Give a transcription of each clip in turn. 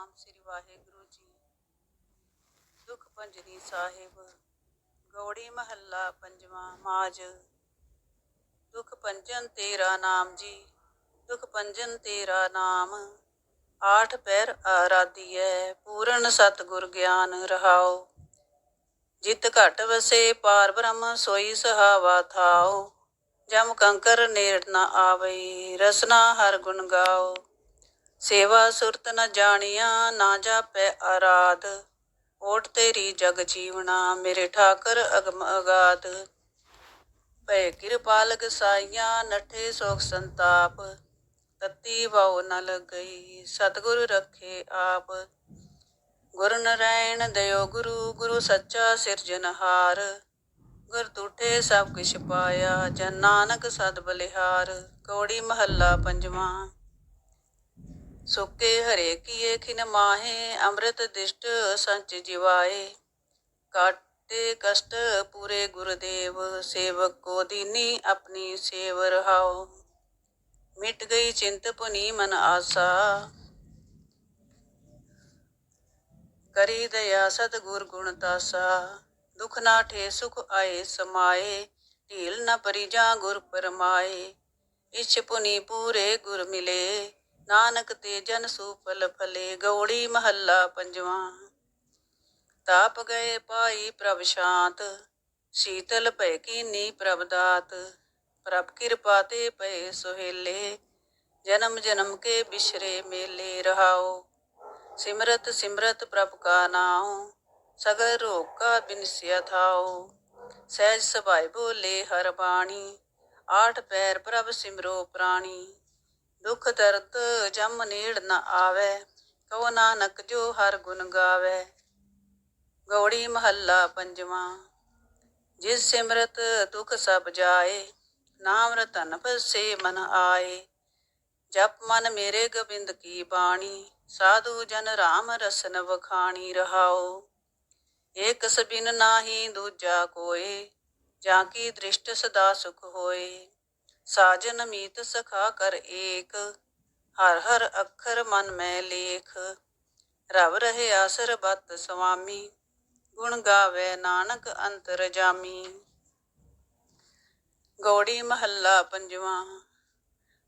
ਸਤਨਾਮ ਸ੍ਰੀ ਵਾਹਿਗੁਰੂ ਜੀ। ਦੁਖ ਪੰਜਨੀ ਸਾਹਿਬ, ਗੌੜੀ ਮਹੱਲਾ ਪੰਜਵਾਂ ਮਾਜ। ਦੁਖ ਪੰਜਨ ਤੇਰਾ ਨਾਮ ਜੀ, ਦੁਖ ਪੰਜਨ ਤੇਰਾ ਨਾਮ। ਆਠ ਪੈਰ ਆਰਾਧੀਐ, ਪੂਰਨ ਸਤਿਗੁਰ ਗਿਆਨ ਰਹਾਓ ਜਿਤ ਘਟ ਵਸੇ ਪਾਰ ਬ੍ਰਹਮ, ਸੋਈ ਸਹਾਵਾ ਥਾਓ ਜਮ ਕੰਕਰ ਨੇੜ ਨ ਆਵੇ ਰਸਨਾ ਹਰ ਗੁਣ ਗਾਓ ਸੇਵਾ ਸੁਰਤ ਨ ਜਾਣੀਆ, ਨਾ ਜਾਪੈ ਆਰਾਧ। ਓਟ ਤੇਰੀ ਜਗ ਜੀਵਣਾ, ਮੇਰੇ ਠਾਕਰ ਅਗਮ ਅਗਾਦ ਭੈ ਕਿਰਪਾਲਕ ਸਾਈਆਂ, ਨਠੇ ਸੋਖ ਸੰਤਾਪ। ਤਤੀ ਵਉ ਨ ਲਗਈ, ਸਤਿਗੁਰ ਰੱਖੇ ਆਪ। ਗੁਰ ਨਰੈਣ ਦਇਓ ਗੁਰੂ ਗੁਰੂ ਸੱਚਾ ਸਿਰਜਨਹਾਰ ਗੁਰ ਤੁਠੇ ਸਭ ਕਿਛ ਪਾਇਆ, ਜਨ ਨਾਨਕ ਸਦ ਬਲਿਹਾਰ। ਕੋੜੀ ਮਹੱਲਾ ਪੰਜਵਾਂ। ਸੁੱਕੇ ਹਰੇ ਕੀਏ ਖਿਨ ਮਾਹੇ, ਅੰਮ੍ਰਿਤ ਦਿਸ਼ਟ ਸੰਚ ਜਿਵਾਏ। ਕਾਟੇ ਕਸ਼ਟ ਪੂਰੇ ਗੁਰਦੇਵ, ਸੇਵਕ ਕੋ ਦੀਨੀ ਆਪਣੀ ਸੇਵ ਰਹਾਓ। ਮਿਟ ਗਈ ਚਿੰਤ ਪੁਨੀ ਮਨ ਆਸਾ। ਕਰੀ ਦਇਆ ਸਤਿਗੁਰ ਗੁਣ ਤਾਸਾ। ਦੁਖ ਨਾ ਠੇ ਸੁਖ ਆਏ, ਸਮਾਏ। ਢੀਲ ਨ ਪਰੀ ਜਾ ਗੁਰ ਪਰਮਾਏ। ਇਛ ਪੁਨੀ ਪੂਰੇ ਗੁਰ ਮਿਲੇ। ਨਾਨਕ ਤੇ ਜਨ ਸੁਫਲ ਫਲੇ, ਗੌੜੀ ਮਹੱਲਾ ਪੰਜਵਾਂ। ਤਾਪ ਗਏ ਪਾਈ ਪ੍ਰਭ ਸ਼ਾਂਤ, ਸ਼ੀਤਲ ਭੈ ਕੀਨੀ ਪ੍ਰਭ ਦਾਤ। ਪ੍ਰਭ ਕਿਰਪਾ ਤੇ ਪਏ ਸੁਹੇਲੇ, ਜਨਮ ਜਨਮ ਕੇ ਬਿਸ਼ਰੇ ਮੇਲੇ ਰਹਾਓ। ਸਿਮਰਤ ਸਿਮਰਤ ਪ੍ਰਭ ਕਾ ਨਾਉ, ਸਗਲ ਰੋਗ ਕਾ ਬਿਨਸਿਆ ਥਾਉ। ਸਹਿਜ ਸਭਾਇ ਬੋਲੇ ਹਰ ਬਾਣੀ, ਆਠ ਪੈਰ ਪ੍ਰਭ ਸਿਮਰੋ ਪ੍ਰਾਣੀ। ਦੁਖ ਦਰਦ ਜਮ ਨੇੜ ਨ ਆਵੇ ਕਉ ਨਾਨਕ ਜੋ ਹਰ ਗੁਣ ਗਾਵੇ। ਗੌੜੀ ਮਹੱਲਾ ਪੰਜਵਾਂ, ਜਿਸ ਸਿਮਰਤ ਦੁਖ ਸਭ ਜਾਏ, ਨਾਮ ਰਤਨ ਬਸੇ ਮਨ ਆਏ। ਜਪ ਮਨ ਮੇਰੇ ਗੋਬਿੰਦ ਕੀ ਬਾਣੀ, ਸਾਧੂ ਜਨ ਰਾਮ ਰਸਨ ਵਖਾਣੀ ਰਹਾਓ ਏਕ ਸਬਿਨ ਨਾਹੀ ਦੂਜਾ ਕੋਏ, ਜਾਂ ਕੀ ਦ੍ਰਿਸ਼ਟ ਸਦਾ ਸੁਖ ਹੋਏ। ਸਾਜਨ ਮੀਤ ਸਖਾ ਕਰ ਏਕ, ਹਰ ਹਰ ਅੱਖਰ ਮਨ ਮੈਂ ਲੇਖ। ਰਵ ਰਹੇ ਆਸਰ ਬਤ ਸੁਆਮੀ ਗੁਣ ਗਾਵੇ ਨਾਨਕ ਅੰਤਰ ਜਾਮੀ। ਗੌੜੀ ਮਹੱਲਾ ਪੰਜਵਾਂ,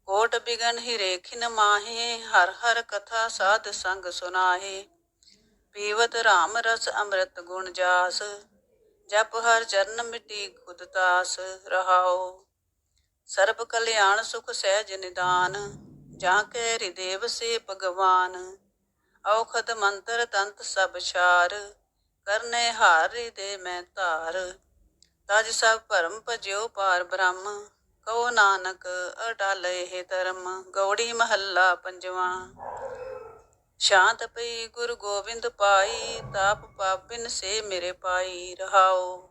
ਕੋਟ ਬਿਗਨ ਹਿਰੇ ਖਿਨ ਮਾਹੇ, ਹਰ ਹਰ ਕਥਾ ਸਾਧ ਸੰਗ ਸੁਨਾਹੇ। ਪੀਵਤ ਰਾਮ ਰਸ ਅੰਮ੍ਰਿਤ ਗੁਣ ਜਾਸ, ਜਪ ਹਰ ਚਰਨ ਮਿਟੀ ਖੁਦ ਤਾਸ ਰਹਾਓ ਸਰਬ ਕਲਿਆਣ ਸੁਖ ਸਹਿਜ ਨਿਦਾਨ, ਜਾਂ ਕੈ ਹਿਰਦੇ ਸੇ ਭਗਵਾਨ। ਔਖਦ ਮੰਤਰ ਤੰਤ ਸਭ ਛਾਰ, ਕਰਨੇ ਹਾਰ ਹਿਰਦੇ ਮੈਂ ਧਾਰ। ਤਜ ਸਭ ਭਰਮ ਭਜਿਓ ਪਾਰ ਬ੍ਰਹਮ, ਕਉ ਨਾਨਕ ਅਟਲ ਇਹ ਧਰਮ, ਗੌੜੀ ਮਹੱਲਾ ਪੰਜਵਾਂ। ਸ਼ਾਂਤ ਪਈ ਗੁਰ ਗੋਬਿੰਦ ਪਾਈ, ਤਾਪ ਪਾਪਿਨ ਸੇ ਮੇਰੇ ਪਾਈ ਰਹਾਓ।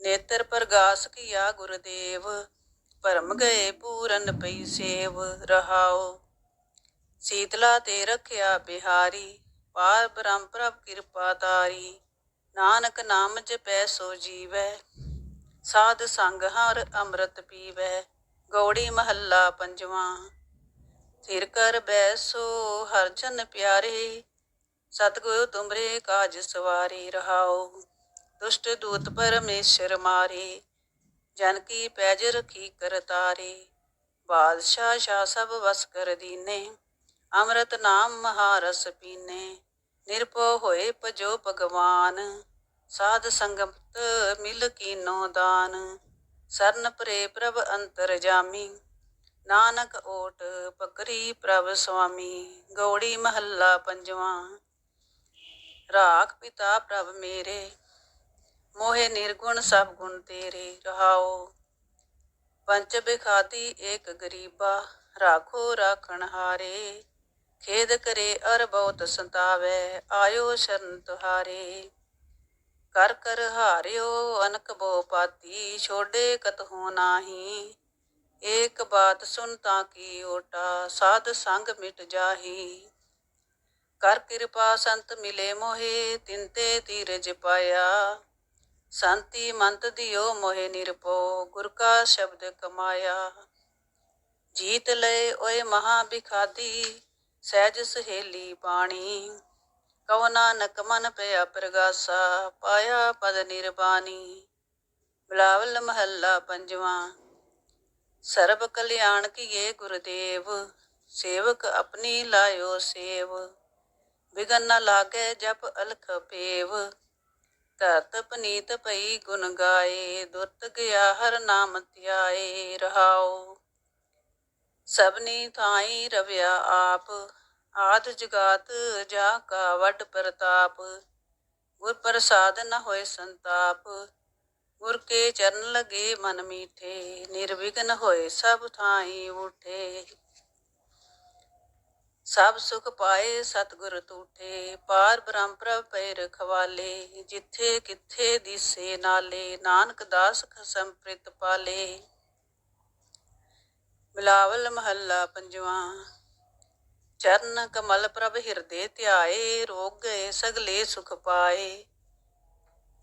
ਨੇਤਰ ਪ੍ਰਗਾਸ ਕੀਆ ਗੁਰਦੇਵ, ਭਰਮ ਗਏ ਪੂਰਨ ਪਈ ਸੇਵ ਰਹਾਓ ਸੀਤਲਾ ਤੇ ਰਖਿਆ ਬਿਹਾਰੀ, ਪਾਰ ਬ੍ਰਹਮ ਪ੍ਰਭ ਕਿਰਪਾ ਤਾਰੀ। ਨਾਨਕ ਨਾਮ ਜਪੈ ਸੋ ਜੀਵੈ, ਸਾਧ ਸੰਗ ਹਰ ਅੰਮ੍ਰਿਤ ਪੀਵੈ, ਗੌੜੀ ਮਹੱਲਾ ਪੰਜਵਾਂ। ਸਿਰ ਕਰ ਬੈਸੋ ਹਰ ਜਨ ਪਿਆਰੇ, ਸਤਿਗੁਰ ਤੁਮਰੇ ਕਾਜ ਸਵਾਰੀ ਰਹਾਓ ਦੁਸ਼ਟ ਦੂਤ ਪਰਮੇਸ਼ਰ ਮਾਰੇ, ਜਨ ਕੀ ਪੈਜ ਰਖੀ ਕਰਤਾਰੇ ਬਾਦਸ਼ਾਹ ਸ਼ਾ ਸਭ ਵਸ ਕਰ ਦੀਨੇ, ਅੰਮ੍ਰਿਤ ਨਾਮ ਮਹਾਰਸ ਪੀਨੇ। ਨਿਰਭਉ ਹੋਏ ਭਜੋ ਭਗਵਾਨ, ਸਾਧ ਸੰਗਤ ਮਿਲ ਕੀਨੋ ਦਾਨ। ਸਰਨ ਪਰੇ ਪ੍ਰਭ ਅੰਤਰ ਜਾਮੀ, ਨਾਨਕ ਓਟ ਪਕਰੀ ਪ੍ਰਭ ਸੁਆਮੀ। ਗੌੜੀ ਮਹੱਲਾ ਪੰਜਵਾਂ, ਰਾਖ ਪਿਤਾ ਪ੍ਰਭ ਮੇਰੇ ਮੋਹਿ ਨਿਰਗੁਣ ਸਭ ਗੁਣ ਤੇਰੇ ਰਹਾਓ ਪੰਚ ਬਿਖਾਤੀ ਏਕ ਗਰੀਬਾ, ਰਾਖੋ ਰਾਖਣ ਹਾਰੇ। ਖੇਦ ਕਰੇ ਅਰ ਬਹੁਤ ਸੰਤਾਵੈ, ਆਇਓ ਸ਼ਰਨ ਤੁਹਾਰੇ। ਕਰ ਕਰ ਹਾਰਿਓ, ਅਨਕ ਬੋ ਪਾਤੀ ਛੋੜੇ ਕਤਹੂ ਨਾਹੀ। ਏਕ ਬਾਤ ਸੁਨ ਤਾਂ ਕੀ ਓਟਾ, ਸਾਧ ਸੰਗ ਮਿਟ ਜਾਹੀ। ਕਰ ਕਿਰਪਾ ਸੰਤ ਮਿਲੇ ਮੋਹੇ ਤਿੰਤੇ ਤੀਰਜ ਪਾਇਆ। ਸੰਤੀ ਮੰਤ ਦਿਓ ਮੋਹਿ ਨਿਰਪੋ ਗੁਰ ਕਾ ਸ਼ਬਦ ਕਮਾਇਆ। ਜੀਤ ਲਏ ਓਏ ਮਹਾ ਬਿਖਾਦੀ ਸਹਿਜ ਸਹੇਲੀ ਬਾਣੀ। ਕਉ ਨਾਨਕ ਮਨ ਪਿਆ ਪ੍ਰਗਾਸਾ, ਪਾਇਆ ਪਦ ਨਿਰਬਾਣੀ। ਬਿਲਾਵਲ ਮਹੱਲਾ ਪੰਜਵਾਂ। ਸਰਬ ਕਲਿਆਣ ਕੀਏ ਗੁਰਦੇਵ, ਸੇਵਕ ਆਪਣੀ ਲਾਇਓ ਸੇਵ। ਵਿਗਨ ਨ ਲਾਗੇ ਜਪ ਅਲਖ ਪੇਵ। ਧਰਤ ਪਨੀਤ ਪਈ ਗੁਣ ਗਾਏ, ਦੁਰਤ ਗਿਆ ਹਰ ਨਾਮ ਧਿਆਏ ਰਹਾਓ ਸਭਨੀ ਥਾਈ ਰਵਿਆ ਆਪ, ਆਦ ਜਗਾਤ ਜਾ ਕਾ ਵੱਡ ਪ੍ਰਤਾਪ। ਗੁਰ ਪ੍ਰਸਾਦ ਨ ਹੋਏ ਸੰਤਾਪ, ਗੁਰ ਕੇ ਚਰਨ ਲਗੇ ਮਨ ਮੀਠੇ, ਨਿਰਵਿਘਨ ਹੋਏ ਸਭ ਥਾਈ ਉਠੇ। ਸਭ ਸੁਖ ਪਾਏ ਸਤਿਗੁਰ ਤੂਠੇ, ਪਾਰ ਬ੍ਰਹਮ ਪ੍ਰਭ ਪੈ ਰਖਵਾਲੇ, ਜਿੱਥੇ ਕਿੱਥੇ ਦਿਸੇ ਨਾਲੇ, ਨਾਨਕ ਦਾਸ ਖਸਮ ਪ੍ਰਿਤ ਪਾਲੇ। ਬਿਲਾਵਲ ਮਹੱਲਾ ਪੰਜਵਾਂ, ਚਰਨ ਕਮਲ ਪ੍ਰਭ ਹਿਰਦੇ ਧਿਆਏ, ਰੋਗ ਗਏ ਸਗਲੇ ਸੁਖ ਪਾਏ।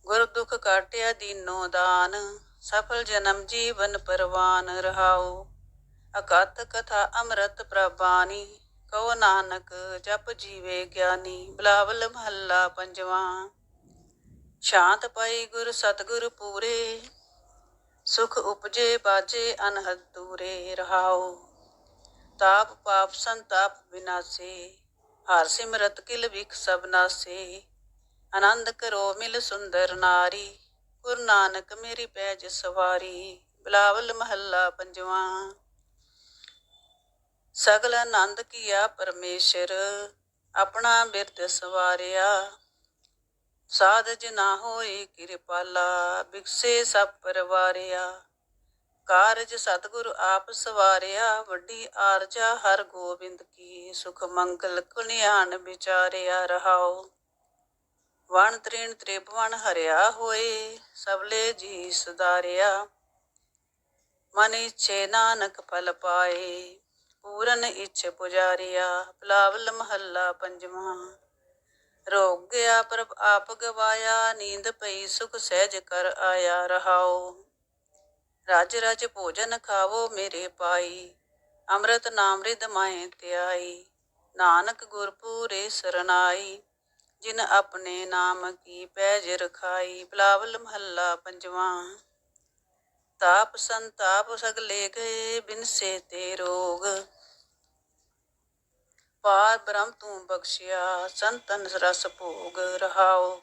ਗੁਰ ਦੁਖ ਕਾਟਿਆ ਦੀਨੋ ਦਾਨ, ਸਫਲ ਜਨਮ ਜੀਵਨ ਪਰਵਾਨ ਰਹਾਓ ਅਕਥ ਕਥਾ ਅੰਮ੍ਰਿਤ ਪ੍ਰਬਾਨੀ ਕਉ ਨਾਨਕ, ਜਪ ਜੀਵੇ ਗਿਆਨੀ, ਬਿਲਾਵਲ ਮਹੱਲਾ ਪੰਜਵਾਂ। ਸ਼ਾਂਤ ਪਈ ਗੁਰ ਸਤਗੁਰ ਪੂਰੇ, ਸੁਖ ਉਪਜੇ ਬਾਜੇ ਅਨਹਦ ਦੂਰੇ ਰਹਾਓ ਤਾਪ ਪਾਪ ਸੰਤਾਪ ਵਿਨਾਸੇ ਹਰ ਸਿਮਰਤ ਕਿਲ ਵਿਖ ਸਭ ਨਾਸੇ। ਆਨੰਦ ਕਰੋ ਮਿਲ ਸੁੰਦਰ ਨਾਰੀ, ਗੁਰੂ ਨਾਨਕ ਮੇਰੀ ਪੈਜ ਸਵਾਰੀ, ਬਿਲਾਵਲ ਮਹੱਲਾ ਪੰਜਵਾਂ। ਸਗਲ ਆਨੰਦ ਕੀਆ ਪਰਮੇਸ਼ਰ, ਆਪਣਾ ਬਿਰਤ ਸਵਾਰਿਆ। ਸਾਧ ਜਨਾ ਹੋਏ ਕਿਰਪਾਲਾ, ਬਿਕਸੇ ਸਭ ਪਰਵਾਰਿਆ। ਕਾਰਜ ਸਤਿਗੁਰ ਆਪ ਸਵਾਰਿਆ, ਵੱਡੀ ਆਰਜਾ ਹਰ ਗੋਬਿੰਦ ਕੀ, ਸੁਖ ਮੰਗਲ ਕੁਨਿਆਨ ਵਿਚਾਰਿਆ ਰਹਾਓ ਵਣ ਤ੍ਰਿਣ ਤ੍ਰਿਭਵਨ ਹਰਿਆ ਹੋਏ, ਸਬਲੇ ਜੀ ਸੁਦਾਰਿਆ ਮਨ ਇਛੇ ਨਾਨਕ ਫਲ ਪਾਏ ਪੂਰਨ ਇੱਛ ਪੁਜਾਰਿਆ, ਪਲਾਵਲ ਮਹੱਲਾ ਪੰਜਵਾਂ। ਰੋਗ ਗਿਆ ਪ੍ਰਭ ਆਪ ਗਵਾਇਆ, ਨੀਂਦ ਪਈ ਸੁਖ ਸਹਿਜ ਕਰ ਆਇਆ ਰਹਾਓ ਰਾਜ ਰਾਜ ਭੋਜਨ ਖਾਵੋ ਮੇਰੇ ਪਾਈ, ਅੰਮ੍ਰਿਤ ਨਾਮ ਰਿਦ ਮਾਏ ਧਿਆਈ ਨਾਨਕ ਗੁਰ ਪੂਰੇ ਸਰਨਾਈ, ਜਿਨ ਆਪਣੇ ਨਾਮ ਕੀ ਪੈਜ ਰਖਾਈ ਬਲਾਵਲ ਮਹੱਲਾ ਪੰਜਵਾਂ। ਤਾਪ ਸੰਤਾਪ ਸਗਲੇ ਗਏ ਬਿਨਸੇ ਤੇ ਰੋਗ। ਪਾਰ ਬ੍ਰਹਮ ਤੂੰ ਬਖਸ਼ਿਆ, ਸੰਤਨ ਰਸ ਭੋਗ ਰਹਾਓ।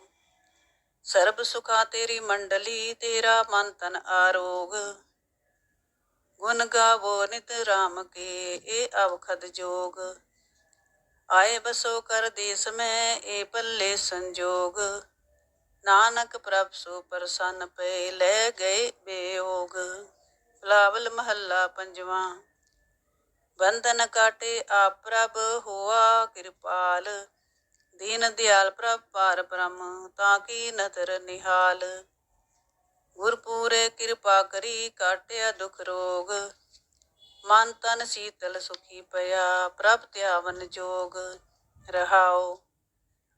ਸਰਬ ਸੁਖਾ ਤੇਰੀ ਮੰਡਲੀ, ਤੇਰਾ ਮਨ ਤਨ ਆਰੋਗ। ਗੁਣ ਗਾਵੋ ਨਿਤ ਰਾਮ ਕੇ ਇਹ ਅਵਖਦ ਜੋਗ। ਆਏ ਬਸੋ ਕਰ ਦੇਸ ਮੈਂ ਇਹ ਪੱਲੇ ਸੰਜੋਗ। ਨਾਨਕ ਪ੍ਰਭ ਸੋ ਪ੍ਰਸੰਨ ਪਏ, ਲੈ ਗਏ ਬੇਯੋਗ। ਫਲਾਵਲ ਮਹੱਲਾ ਪੰਜਵਾਂ। ਬੰਧਨ ਕਾਟੇ ਆਪ ਪ੍ਰਭ ਹੋਆ ਕਿਰਪਾਲ। ਦੀਨ ਦਿਆਲ ਪ੍ਰਭ ਪਾਰ ਬ੍ਰਹਮ, ਤਾਂ ਕੀ ਨਦਰ ਨਿਹਾਲ। ਗੁਰ ਕਿਰਪਾ ਕਰੀ ਕਾਟਿਆ ਦੁਖ ਰੋਗ। ਮਨ ਤਨ ਸੀਤਲ ਸੁਖੀ ਪਿਆ, ਪ੍ਰਭ ਧਿਆਵਨ ਜੋਗ। ਰਹਾਓ।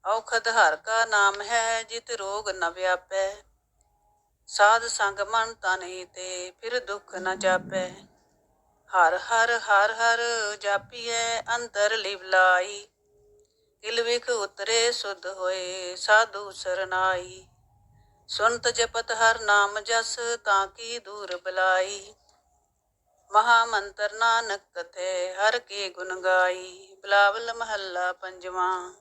ਔਖਦ ਹਰ ਕਾ ਨਾਮ ਹੈ, ਜਿਤ ਰੋਗ ਨ ਵਿਆਪੈ। ਸਾਧ ਸੰਗ ਮਨ ਤਨ ਹੀ ਤੇ ਫਿਰ ਦੁੱਖ ਨ ਜਾਪੈ। ਹਰ ਹਰ ਹਰ ਹਰ ਜਾਪੀਐ, ਅੰਤਰ ਲਿਵ ਲਾਈ। ਕਿਲ ਵਿਖ ਉਤਰੇ ਸੁਧ ਹੋਏ, ਸਾਧੂ ਸਰਨਾਈ। ਸੁਨਤ ਜਪਤ ਹਰ ਨਾਮ ਜਸ, ਤਾਂ ਕੀ ਦੂਰ ਬਲਾਈ। ਮਹਾ ਮੰਤਰ ਨਾਨਕ ਕਥੇ, ਹਰ ਕੇ ਗੁਣ ਗਾਈ। ਬਲਾਵਲ ਮਹੱਲਾ ਪੰਜਵਾਂ।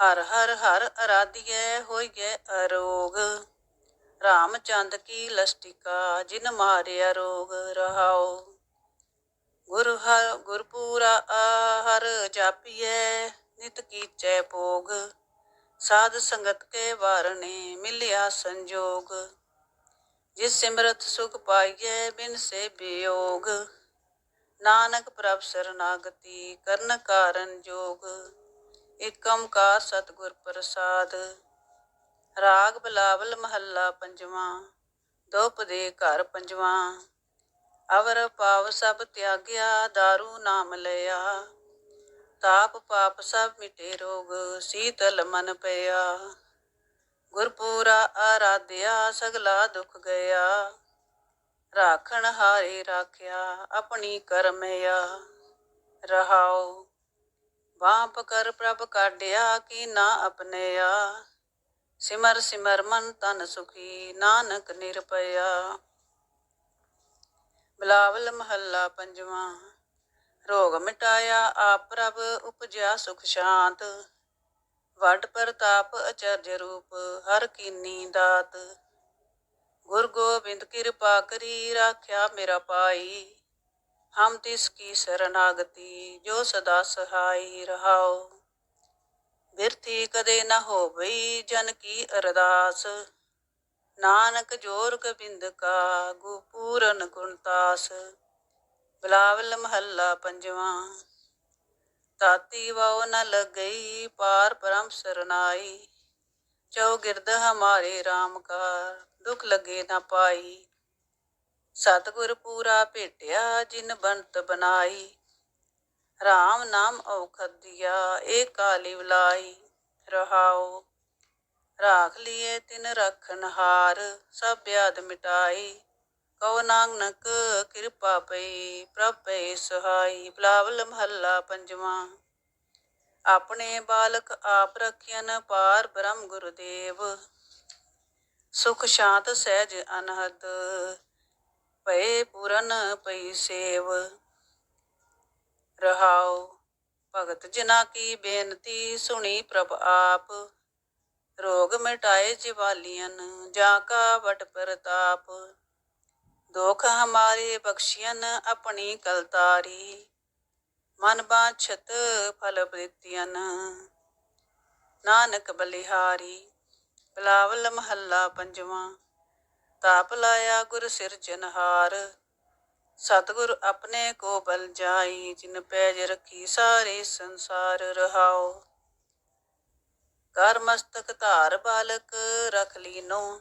ਹਰ ਹਰ ਹਰ ਅਰਾਧਿਐ ਹੋਈਐ ਅਰੋਗ। ਰਾਮਚੰਦ ਕੀ ਲਸਟਿਕਾ, ਜਿਨ ਮਾਰਿਆ ਰੋਗ ਰਹਾਓ ਗੁਰ ਹਰ ਗੁਰਪੂਰਾ ਹਰ ਜਾਪੀਐ, ਨਿਤ ਕੀਚੈ ਭੋਗ। ਸਾਧ ਸੰਗਤ ਕੇ ਵਾਰਨੇ ਮਿਲਿਆ ਸੰਜੋਗ। ਜਿਸ ਸਿਮਰਤ ਸੁਖ ਪਾਈਐ, ਬਿਨ ਸੇ ਬਿਯੋਗ ਨਾਨਕ ਪ੍ਰਭ ਸਰਨਾਗਤੀ ਕਰਨ ਕਾਰਨ ਜੋਗ। ਏਕ ਓੰਕਾਰ ਸਤਿਗੁਰ ਪ੍ਰਸਾਦ। ਰਾਗ ਬਲਾਵਲ ਮਹੱਲਾ ਪੰਜਵਾਂ, ਦੁਪ ਦੇ ਘਰ ਪੰਜਵਾਂ। ਅਵਰ ਪਾਵ ਸਭ ਤਿਆਗਿਆ दारू ਨਾਮ ਲਿਆ। ਤਾਪ ਪਾਪ ਸਭ ਮਿਟੇ ਰੋਗ, ਸੀਤਲ ਮਨ ਪਿਆ। ਗੁਰਪੂਰਾ ਆਰਾਧਿਆ, ਸਗਲਾ ਦੁਖ ਗਿਆ। ਰਾਖਣ ਹਾਰੇ ਰਾਖਿਆ, ਆਪਣੀ ਕਰਮਿਆ ਰਹਾਓ ਬਾਹ ਕਰ ਪ੍ਰਭ ਕਾਢਿਆ ਕੀ ਨਾ ਆਪਣਿਆ ਸਿਮਰ ਸਿਮਰ ਮਨ ਤਨ ਸੁਖੀ ਨਾਨਕ ਨਿਰਪਇਆ ਬਲਾਵਲ ਮਹੱਲਾ ਪੰਜਵਾਂ, ਰੋਗ ਮਿਟਾਇਆ ਆਪ ਪ੍ਰਭ, ਉਪਜਿਆ ਸੁਖ ਸ਼ਾਂਤ। ਵੱਡ ਪ੍ਰਤਾਪ ਅਚਰਜ ਰੂਪ, ਹਰ ਕੀਨੀ ਦਾਤ ਗੁਰ ਗੋਬਿੰਦ ਕਿਰਪਾ ਕਰੀ, ਰਾਖਿਆ ਮੇਰਾ ਪਾਈ। ਹਮ ਤਿਸ ਕੀ ਸਰਨਾਗਤੀ, ਜੋ ਸਦਾ ਸਹਾਈ ਰਹਾਓ ਬਿਰਥੀ ਕਦੇ ਨ ਹੋਵਈ ਜਨ ਕੀ ਅਰਦਾਸ। ਨਾਨਕ ਜੋਰ ਗੋਬਿੰਦ ਕਾ ਗੁਪੂਰਨ ਗੁਣਤਾਸ ਬਲਾਵਲ ਮਹੱਲਾ ਪੰਜਵਾਂ। ਤਾਤੀ ਵਾਉ ਨ ਲਗਈ, ਪਾਰ ਪਰਮ ਸਰਨਾਈ। ਚੌਗਿਰਦ ਹਮਾਰੇ RAM ਕਾ ਦੁਖ ਲਗੇ ਨ ਪਾਈ। ਸਤਿਗੁਰ ਪੂਰਾ ਭੇਟਿਆ ਜਿਨ ਬੰਤ ਬਨਾਈ। RAM ਨਾਮ ਔਖਦ ਦਿਆ, ਏ ਕਾਲੀ ਵਲਾਈ ਰਹਾਉ, ਰਾਖ ਲਿਏ ਤਿਨ ਰਖਨ ਹਾਰ ਸਭ ਬਿਆਦ ਮਿਟਾਈ। ਕਉ ਨਾਨਕ ਕਿਰਪਾ ਪਈ, ਪ੍ਰਭ ਪਈ ਸਹਾਈ। ਬਲਾਵਲ ਮਹੱਲਾ ਪੰਜਵਾਂ। ਆਪਣੇ ਬਾਲਕ ਆਪ ਰਖਿਆਨ ਪਾਰ ਬ੍ਰਹਮ ਗੁਰਦੇਵ। ਸੁਖ ਸ਼ਾਂਤ ਸਹਿਜ ਅਨਹਦ। ਭਏ ਪੂਰਨ ਪਈ ਸੇਵ। ਰਹਾਉ ਭਗਤ ਜਨਾ ਕੀ ਬੇਨਤੀ ਸੁਣੀ ਪ੍ਰਭ ਆਪ। ਰੋਗ ਮਿਟਾਏ ਜਿਵਾਲੀਆਂ ਜਾ ਕਾ ਵਟ ਪ੍ਰਤਾਪ। ਦੁਖ ਹਮਾਰੇ ਬਖਸ਼ੀਆਂ ਆਪਣੀ ਕਲਤਾਰੀ। ਮਨ ਬਾਛਤ ਫਲ ਪ੍ਰੀਤੀਆਂ ਨਾਨਕ ਬਲਿਹਾਰੀ, ਬਲਾਵਲ ਮਹੱਲਾ ਪੰਜਵਾਂ। ਤਾਪ ਲਾਇਆ ਗੁਰ ਸਿਰਜਨਹਾਰ ਸਤਿਗੁਰ ਆਪਣੇ ਕੋ ਬਲ ਜਾਈ, ਜਿਨ ਪੈਜ ਰੱਖੀ ਸਾਰੇ ਸੰਸਾਰ ਰਹਾਓ ਕਰ ਮਸਤਕ ਧਾਰ ਬਾਲਕ ਰਖ ਲੀਨੋ,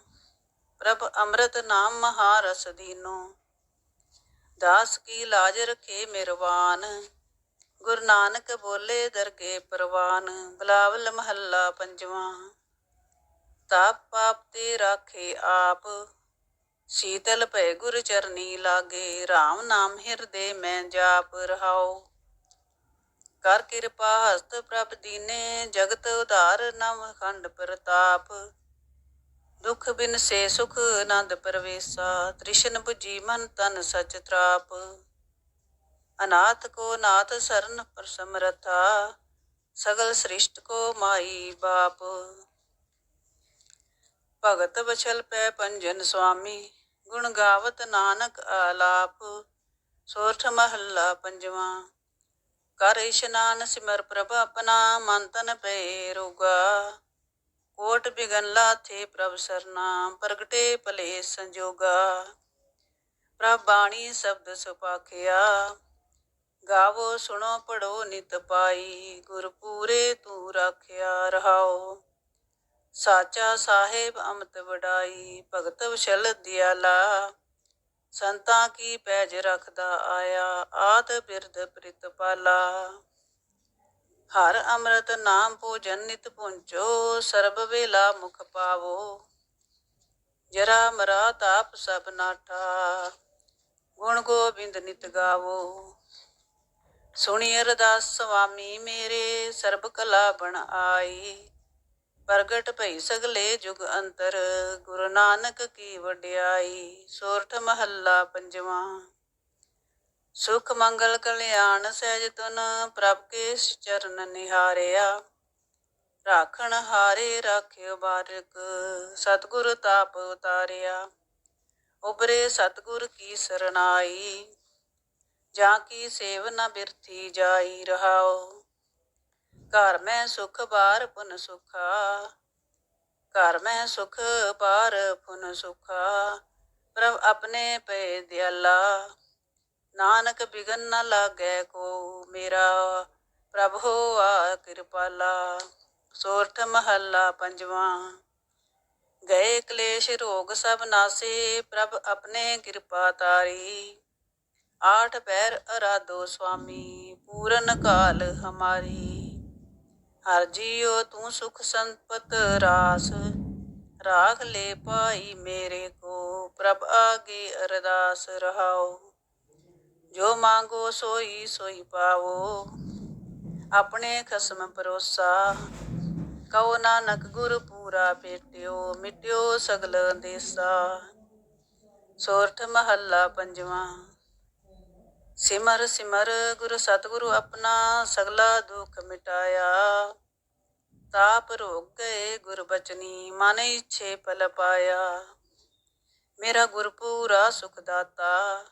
ਪ੍ਰਭ ਅੰਮ੍ਰਿਤ ਨਾਮ ਮਹਾਰਸ ਦੀਨੋ। ਦਾਸ ਕੀ ਲਾਜ ਰਖੇ ਮਿਰਵਾਨ, ਗੁਰੂ ਨਾਨਕ ਬੋਲੇ ਦਰਗੇ ਪ੍ਰਵਾਨ। ਬਲਾਵਲ ਮਹੱਲਾ ਪੰਜਵਾਂ ਤਾਪ ਪਾਪ ਤੇ ਰਾਖੇ ਆਪ। ਸੀਤਲ ਭੈ ਗੁਰ ਚਰਨੀ ਲਾਗੇ RAM ਨਾਮ ਹਿਰਦੇ ਮੈਂ ਜਾਪ ਰਹਾਓ ਕਰ ਕਿਰਪਾ ਹਸਤ ਪ੍ਰਭ ਦੀਨੇ, ਜਗਤ ਉਧਾਰ ਨਵ ਖੰਡ ਪ੍ਰਤਾਪ। ਦੁਖ ਬਿਨ ਸੇ ਸੁਖ ਆਨੰਦ ਪਰਵੇਸਾ, ਤ੍ਰਿਸ਼ਨ 부ਜੀ ਮਨ ਤਨ ਸਚ ਤਰਾਪ। ਅਨਾਥ ਕੋ ਨਾਥ ਸਰਨ ਪਰਸਮਰਥਾ, ਸਗਲ ਸ੍ਰਿਸ਼ਟ ਕੋ ਮਾਈ ਬਾਪ। ਭਗਤ ਬਚਲ ਪੈ ਪੰਜਨ ਸੁਆਮੀ ਗੁਣ ਗਾਵਤ ਨਾਨਕ ਆਲਾਪ, ਸੋਰਠ ਮਹੱਲਾ ਪੰਜਵਾਂ। ਕਰ ਇਸ਼ਨਾਨ ਸਿਮਰ ਪ੍ਰਭ ਆਪਣਾ, ਮਨ ਤਨ ਪਏ ਰੋਗਾ। ਕੋਟ ਬਿਗਨ ਲਾਥੇ ਪ੍ਰਭ ਸਰਨਾ, ਪ੍ਰਗਟੇ ਭਲੇ ਸੰਜੋਗਾ। ਪ੍ਰਭ ਬਾਣੀ ਸ਼ਬਦ ਸੁਪਾਖਿਆ, ਗਾਵੋ ਸੁਣੋ ਪੜੋ ਨਿਤ ਪਾਈ ਗੁਰ ਪੂਰੇ ਤੂੰ ਰਾਖਿਆ ਰਹਾਓ। ਸਾਚਾ ਸਾਹਿਬ ਅਮਤ ਵਡਾਈ, ਭਗਤ ਵਿਸ਼ਲ ਦਿਆਲਾ। ਸੰਤਾਂ ਕੀ ਪੈਜ ਰਖਦਾ ਆਇਆ, ਆਦ ਪ੍ਰਿਤ ਪਾਲਾ। ਹਰ ਅੰਮ੍ਰਿਤ ਨਾਮ ਭੋਜਨ ਨਿਤ ਪੁੰਚੋ ਸਰਬ ਵੇਲਾ ਮੁਖ ਪਾਵੋ। ਜਰਾ ਮਰਾ ਤਾਪ ਸਭ ਨਾਠਾ, ਗੁਣ ਗੋਬਿੰਦ ਨਿਤ ਗਾਵੋ। ਸੁਣੀ ਅਰਦਾਸ ਸੁਆਮੀ ਮੇਰੇ, ਸਰਬ ਕਲਾ ਬਣ ਆਈ। ਪ੍ਰਗਟ ਭਈ ਸਗਲੇ ਜੁਗ ਅੰਤਰ, ਗੁਰੂ ਨਾਨਕ ਕੀ ਵਡਿਆਈ ਸੋਰਠ ਮਹੱਲਾ ਪੰਜਵਾਂ। ਸੁਖ ਮੰਗਲ ਕਲਿਆਣ ਸਹਿਜ ਤੁਨ, ਪ੍ਰਭ ਕੇ ਚਰਨ ਨਿਹਾਰਿਆ। ਰਾਖਣ ਹਾਰੇ ਰਾਖਿਓ ਬਾਰਕ, ਸਤਿਗੁਰ ਤਾਪ ਉਤਾਰਿਆ। ਉਬਰੇ ਸਤਿਗੁਰ ਕੀ ਸਰਨਾਈ ਜਾਂ ਕੀ ਸੇਵ ਨਾ ਬਿਰਥੀ ਜਾਈ ਰਹਾਓ ਘਰ ਮੈਂ ਸੁਖ ਬਾਰ ਪੁਨ ਸੁਖਾ। ਘਰ ਮੈਂ ਸੁਖ ਬਾਰ ਪੁਨ ਸੁਖਾ। ਪ੍ਰਭ ਆਪਣੇ ਪਏ ਦਿਆਲਾ। ਨਾਨਕ ਬਿਗਨ ਨ ਲਾਗੈ ਕੋ ਮੇਰਾ। ਪ੍ਰਭ ਹੋਆ ਕਿਰਪਾਲਾ। ਸੋਰਠ ਮਹੱਲਾ ਪੰਜਵਾਂ। ਗਏ ਕਲੇਸ਼ ਰੋਗ ਸਭ ਨਾਸੇ, ਪ੍ਰਭ ਆਪਣੇ ਕਿਰਪਾ ਤਾਰੀ। ਆਠ ਪੈਰ ਅਰਾਧੋ ਸੁਆਮੀ ਪੂਰਨ ਕਾਲ ਹਮਾਰੀ। ਹਰ ਜੀਉ ਤੂੰ ਸੁਖ ਸੰਪਤ ਰਾਸ। ਰਾਖ ਲੈ ਪਾਈ ਮੇਰੇ ਕੋ, ਪ੍ਰਭ ਆਗੇ ਅਰਦਾਸ ਰਹਾਓ। ਜੋ ਮੰਗੋ ਸੋਈ ਸੋਈ ਪਾਵੋ, ਆਪਣੇ ਖਸਮ ਪਰੋਸਾ ਕਉ ਨਾਨਕ ਗੁਰ ਪੂਰਾ ਭੇਟਿਓ ਮਿਟਿਓ ਸਗਲ ਦੇਸਾ ਸੋਰਠ ਮਹੱਲਾ ਪੰਜਵਾਂ। ਸਿਮਰ ਸਿਮਰ ਗੁਰ ਸਤਿਗੁਰੂ ਆਪਣਾ ਸਗਲਾ ਦੁਖ ਮਿਟਾਇਆ। ਤਾਪ ਰੋਗ ਗਏ ਗੁਰ ਬਚਨੀ ਮਨ ਇਛੇ ਪਲ ਪਾਇਆ। ਮੇਰਾ ਗੁਰ ਪੂਰਾ ਸੁਖ ਦਾਤਾ।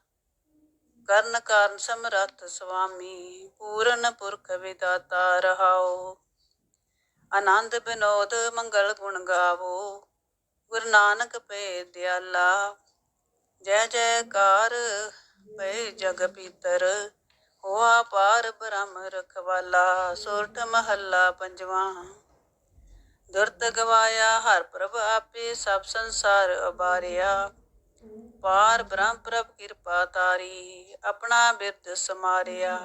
ਕਰਨ ਕਾਰਨ ਸਮਰੱਥ ਸੁਆਮੀ ਪੂਰਨ ਪੁਰਖ ਵਿਦਾਤਾ ਰਹਾਓ। ਆਨੰਦ ਬਿਨੋਦ ਮੰਗਲ ਗੁਣ ਗਾਵੋ। ਗੁਰੂ ਨਾਨਕ ਪਏ ਦਿਆਲਾ, ਜੈ ਜੈਕਾਰ ਪਏ ਜਗ ਪੀਤਰ, ਹੋਆ ਪਾਰ ਬ੍ਰਹਮ ਰਖਵਾਲਾ ਸੋਰਠ ਮਹੱਲਾ ਪੰਜਵਾਂ। ਦੁਰਤ ਗਵਾਇਆ, ਹਰ ਪ੍ਰਭ ਆਪੇ ਸਭ ਸੰਸਾਰ ਅਬਾਰਿਆ। ਪਾਰ ਬ੍ਰਹਮ ਪ੍ਰਭ ਕਿਰਪਾ ਤਾਰੀ, ਆਪਣਾ ਬਿਰਦ ਸਮਾਰਿਆ।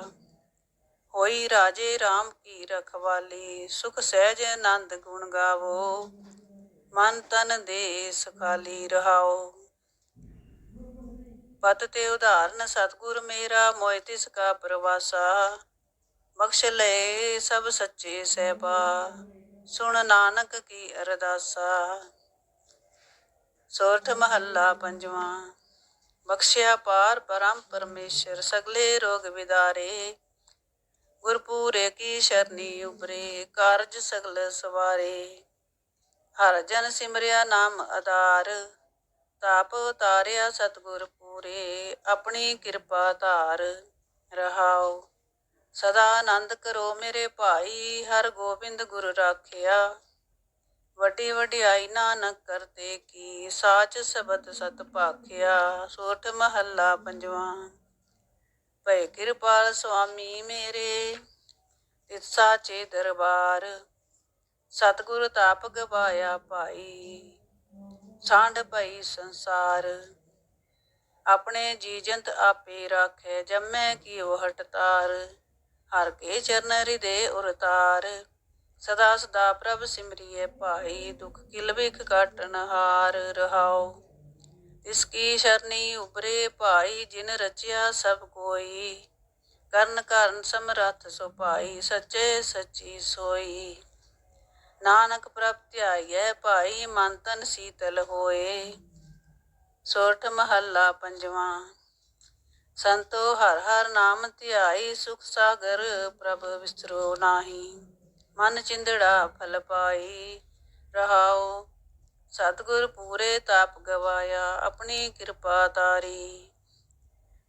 ਹੋਈ ਰਾਜੇ RAM ਕੀ ਰਖਵਾਲੀ, ਸੁਖ ਸਹਿਜ ਆਨੰਦ ਗੁਣ ਗਾਵੋ। ਮਨ ਤਨ ਦੇ ਸੁਖਾਲੀ ਰਹਾਓ। ਪਤ ਤੇ ਉਧਾਰਨ ਸਤਗੁਰ ਮੇਰਾ ਮੋਇ ਤਿਸ ਕਾ ਪ੍ਰਵਾਸਾ। ਬਖਸ਼ ਲੈ ਸਭ ਸੱਚੇ ਸਹਿਬਾ। ਸੁਣ ਨਾਨਕ ਕੀ ਅਰਦਾਸਾ। ਸੋਰਠ ਮਹੱਲਾ ਪੰਜਵਾਂ। ਬਖਸ਼ਿਆ ਪਾਰ ਪਰਮ ਪਰਮੇਸ਼ਰ, ਸਗਲੇ ਰੋਗ ਵਿਦਾਰੇ। ਗੁਰਪੂਰੇ ਕੀ ਸ਼ਰਨੀ ਉਬਰੇ ਕਾਰਜ ਸਗਲ ਸਵਾਰੇ। ਹਰ ਜਨ ਸਿਮਰਿਆ ਨਾਮ ਆਧਾਰ। ਤਾਪ ਉਤਾਰਿਆ ਸਤਗੁਰ ਪੂਰੇ ਆਪਣੀ ਕਿਰਪਾ ਧਾਰ ਰਹਾਓ। ਸਦਾ ਆਨੰਦ ਕਰੋ ਮੇਰੇ ਭਾਈ, ਹਰ ਗੋਬਿੰਦ ਗੁਰ ਰਾਖਿਆ। ਵੱਡੀ ਵਡਿਆਈ ਨਾਨਕ ਕਰਤੇ ਕੀ, ਸਾਚ ਸਬਦ ਸਤ ਭਾਖਿਆ। ਸੋਠ ਮਹੱਲਾ ਪੰਜਵਾਂ ਭੈ ਕਿਰਪਾਲ ਸੁਆਮੀ ਮੇਰੇ ਤਿਤ ਸਾਚੇ ਦਰਬਾਰ। ਸਤਿਗੁਰ ਤਾਪ ਗਵਾਇਆ ਭਾਈ, ਸਾਂਢ ਪਈ ਸੰਸਾਰ। ਆਪਣੇ ਜੀਜੰਤ ਆਪੇ ਰਾਖੇ, ਜੰਮੈ ਕੀਓ ਹਟਤਾਰ। ਹਰ ਕੇ ਚਰਨ ਹਿਰਦੇ ਉਰਤਾਰ। ਸਦਾ ਸਦਾ ਪ੍ਰਭ ਸਿਮਰਿਏ ਭਾਈ, ਦੁਖ ਕਿਲ ਬਿਖ ਕਾਟਨ ਹਾਰ ਰਹਾਓ ਇਸ ਕੀ ਸ਼ਰਨੀ ਉਬਰੇ ਭਾਈ, ਜਿਨ ਰਚਿਆ ਸਭ ਕੋਈ। ਕਰਨ ਕਾਰਨ ਸਮਰੱਥ ਸੋ ਭਾਈ, ਸੱਚੇ ਸੱਚੀ ਸੋਈ। ਨਾਨਕ ਪ੍ਰਭ ਧਿਆਈਐ ਭਾਈ, ਮਨ ਤਨ ਸੀਤਲ ਹੋਏ। ਸੋਰਠ ਮਹੱਲਾ ਪੰਜਵਾਂ। ਸੰਤੋ ਹਰ ਹਰ ਨਾਮ ਧਿਆਈ, ਸੁਖ ਸਾਗਰ ਪ੍ਰਭ ਵਿਸਰੋ ਨਾਹੀ। ਮਨ ਚਿੰਦੜਾ ਫਲ ਪਾਈ ਰਹਾਓ ਸਤਿਗੁਰ ਪੂਰੇ ਤਾਪ ਗਵਾਇਆ, ਆਪਣੀ ਕਿਰਪਾ ਤਾਰੀ।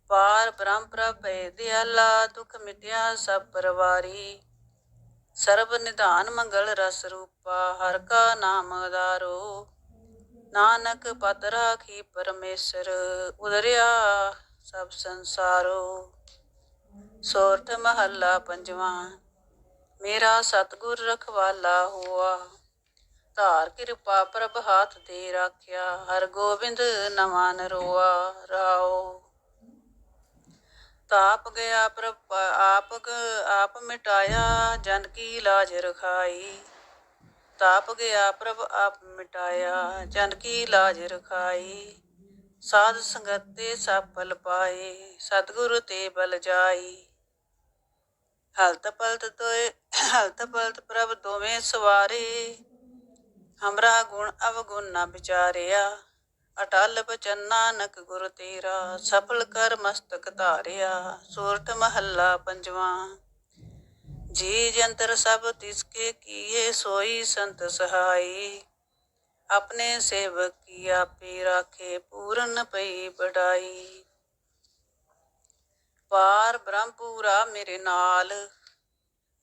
ਪਾਰ ਬ੍ਰਹਮ ਪ੍ਰਭੇ ਦਿਆਲਾ ਦੁਖ ਮਿਟਿਆ ਸਭ ਪਰਵਾਰੀ। ਸਰਬ ਨਿਧਾਨ ਮੰਗਲ ਰਸ ਰੂਪਾ, ਹਰ ਕਾ ਨਾਮ ਆਧਾਰੋ ਨਾਨਕ ਪਤ ਰਾਖੀ ਪਰਮੇਸ਼ਰ ਉਦਰਿਆ, ਸਭ ਸੰਸਾਰੋ। ਸੋਰਠ ਮਹੱਲਾ ਪੰਜਵਾਂ, ਮੇਰਾ ਸਤਗੁਰ ਰਖਵਾਲਾ ਹੋਆ। ਧਾਰ ਕਿਰਪਾ ਪ੍ਰਭ ਹਾਥ ਦੇ ਰਾਖਿਆ ਹਰ ਗੋਬਿੰਦ ਨਵਾਂ ਨਰੋਆ ਰਾਓ। ਤਾਪ ਗਿਆ ਪ੍ਰਭ, ਆਪ ਆਪ ਮਿਟਾਇਆ, ਜਨ ਕੀ ਲਾਜ ਰਖਾਈ। ਤਾਪ ਗਿਆ, ਪ੍ਰਭ ਆਪ ਮਿਟਾਇਆ, ਜਨ ਕੀ ਲਾਜ ਰਖਾਈ। ਸਾਧ ਸੰਗਤ ਤੇ ਸਫਲ ਪਾਏ, ਸਤਿਗੁਰੂ ਤੇ ਬਲ ਜਾਈ। ਹਲਤ ਪਲਤ ਤੋਏ, ਹਲਤ ਪਲਤ ਪ੍ਰਭ ਦੋਵੇਂ ਸਵਾਰੇ। ਹਮਰਾ ਗੁਣ ਅਵਗੁਣ ਨਾ ਵਿਚਾਰਿਆ, ਅਟਲ ਬਚਨ ਨਾਨਕ ਗੁਰ ਤੇਰਾ। ਸਫਲ ਕਰ ਮਸਤਕ ਧਾਰਿਆ ਸੂਰਠ ਮਹੱਲਾ ਪੰਜਵਾਂ। ਜੀ ਜੰਤਰ ਸਭ ਤਿਸਕੇ ਕੀਏ, ਸੋਈ ਸੰਤ ਸਹਾਈ। ਆਪਣੇ ਸੇਵਕ ਕੀ ਆਪੇ ਰਾਖੇ, ਪੂਰਨ ਪਈ ਬੜਾਈ ਪਾਰ ਬ੍ਰਹਮਪੂਰਾ ਮੇਰੇ ਨਾਲ,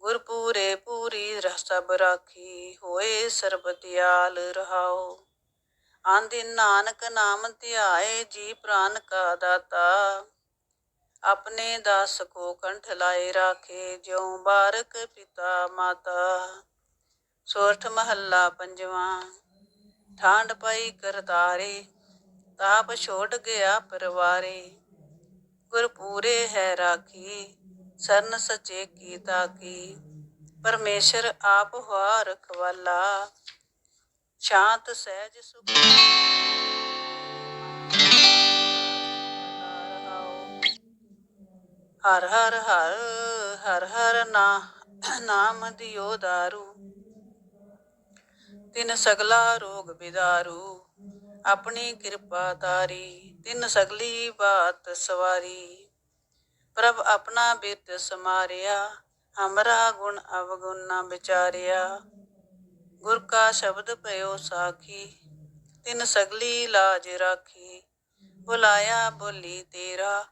ਗੁਰਪੂਰੇ ਪੂਰੀ ਰਸਬ ਰਾਖੀ, ਹੋਏ ਸਰਬ ਦਿਆਲ ਰਹਾਓ। ਆਂਦੇ, ਨਾਨਕ ਨਾਮ ਧਿਆਏ, ਜੀ ਪ੍ਰਾਨ ਕਾ ਦਾਤਾ। ਆਪਣੇ ਦਾਸ ਕੋ ਕੰਠ ਲਾਏ ਰਾਖੇ, ਜਿਉ ਬਾਰਕ ਪਿਤਾ ਮਾਤਾ। ਸੋਰਠ ਮਹੱਲਾ ਪੰਜਵਾਂ ਠਾਂਡ ਪਈ ਕਰਤਾਰੇ, ਤਾਪ ਛੋਟ ਗਿਆ ਪਰਵਾਰੇ। ਗੁਰ ਪੂਰੇ ਹੈ ਰਾਖੀ, ਸਰਨ ਸਚੇ ਕੀ। ਤਾਕੀ ਪਰਮੇਸ਼ਰ ਆਪ ਹੋਆ ਰਖਵਾਲਾ, ਸ਼ਾਂਤ ਸਹਿਜ ਸੁਖ ਹਰ ਹਰ ਹਰ ਹਰ ਹਰ ਨਾ, ਨਾਮ ਦਿਓ ਦਾਰੂ। ਤਿਨ ਸਗਲਾ ਰੋਗ ਬਿਦਾਰੂ, ਆਪਣੀ ਕਿਰਪਾ ਤਾਰੀ। ਤਿਨ ਸਗਲੀ ਬਾਤ ਸਵਾਰੀ। ਪ੍ਰਭ ਆਪਣਾ ਬਿਰਤ ਸਮਾਰਿਆ, ਹਮਰਾ ਗੁਣ ਅਵਗੁਣ ਨਾ ਵਿਚਾਰਿਆ। ਗੁਰ ਕਾ ਸ਼ਬਦ ਪਇਓ ਸਾਖੀ, ਤਿਨ ਸਗਲੀ ਲਾਜ ਰਾਖੀ। ਬੁਲਾਇਆ ਬੋਲੀ ਤੇਰਾ